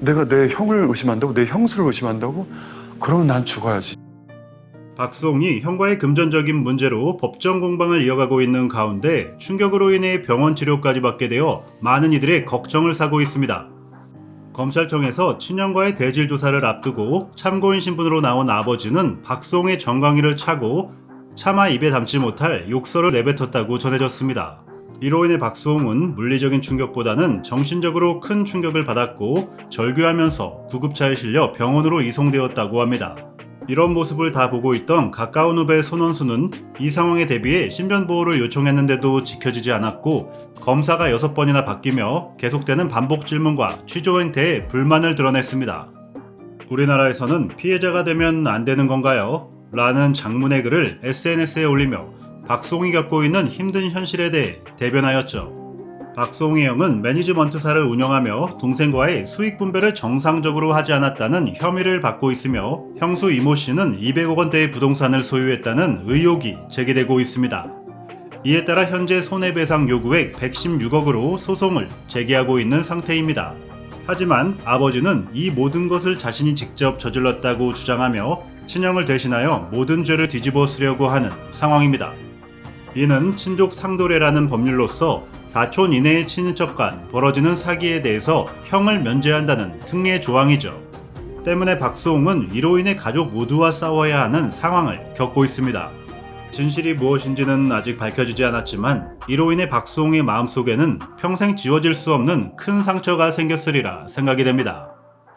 내가 내 형을 의심한다고? 내 형수를 의심한다고? 그러면 난 죽어야지. 박수홍이 형과의 금전적인 문제로 법정 공방을 이어가고 있는 가운데 충격으로 인해 병원 치료까지 받게 되어 많은 이들의 걱정을 사고 있습니다. 검찰청에서 친형과의 대질 조사를 앞두고 참고인 신분으로 나온 아버지는 박수홍의 정강이를 차고 차마 입에 담지 못할 욕설을 내뱉었다고 전해졌습니다. 이로 인해 박수홍은 물리적인 충격보다는 정신적으로 큰 충격을 받았고 절규하면서 구급차에 실려 병원으로 이송되었다고 합니다. 이런 모습을 다 보고 있던 가까운 후배 손원수는 이 상황에 대비해 신변보호를 요청했는데도 지켜지지 않았고 검사가 6번이나 바뀌며 계속되는 반복 질문과 취조 행태에 불만을 드러냈습니다. 우리나라에서는 피해자가 되면 안 되는 건가요? 라는 장문의 글을 SNS에 올리며 박송이 겪고 있는 힘든 현실에 대해 대변하였죠. 박송희 형은 매니지먼트사를 운영하며 동생과의 수익 분배를 정상적으로 하지 않았다는 혐의를 받고 있으며 형수 이모 씨는 200억 원대의 부동산을 소유했다는 의혹이 제기되고 있습니다. 이에 따라 현재 손해배상 요구액 116억으로 소송을 제기하고 있는 상태입니다. 하지만 아버지는 이 모든 것을 자신이 직접 저질렀다고 주장하며 친형을 대신하여 모든 죄를 뒤집어 쓰려고 하는 상황입니다. 이는 친족 상도례라는 법률로서 사촌 이내의 친인척 간 벌어지는 사기에 대해서 형을 면제한다는 특례 조항이죠. 때문에 박수홍은 이로 인해 가족 모두와 싸워야 하는 상황을 겪고 있습니다. 진실이 무엇인지는 아직 밝혀지지 않았지만 이로 인해 박수홍의 마음속에는 평생 지워질 수 없는 큰 상처가 생겼으리라 생각이 됩니다.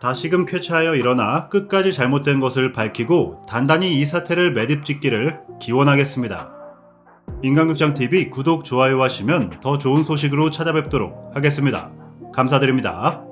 다시금 쾌차하여 일어나 끝까지 잘못된 것을 밝히고 단단히 이 사태를 매듭짓기를 기원하겠습니다. 인간극장TV 구독, 좋아요 하시면 더 좋은 소식으로 찾아뵙도록 하겠습니다. 감사드립니다.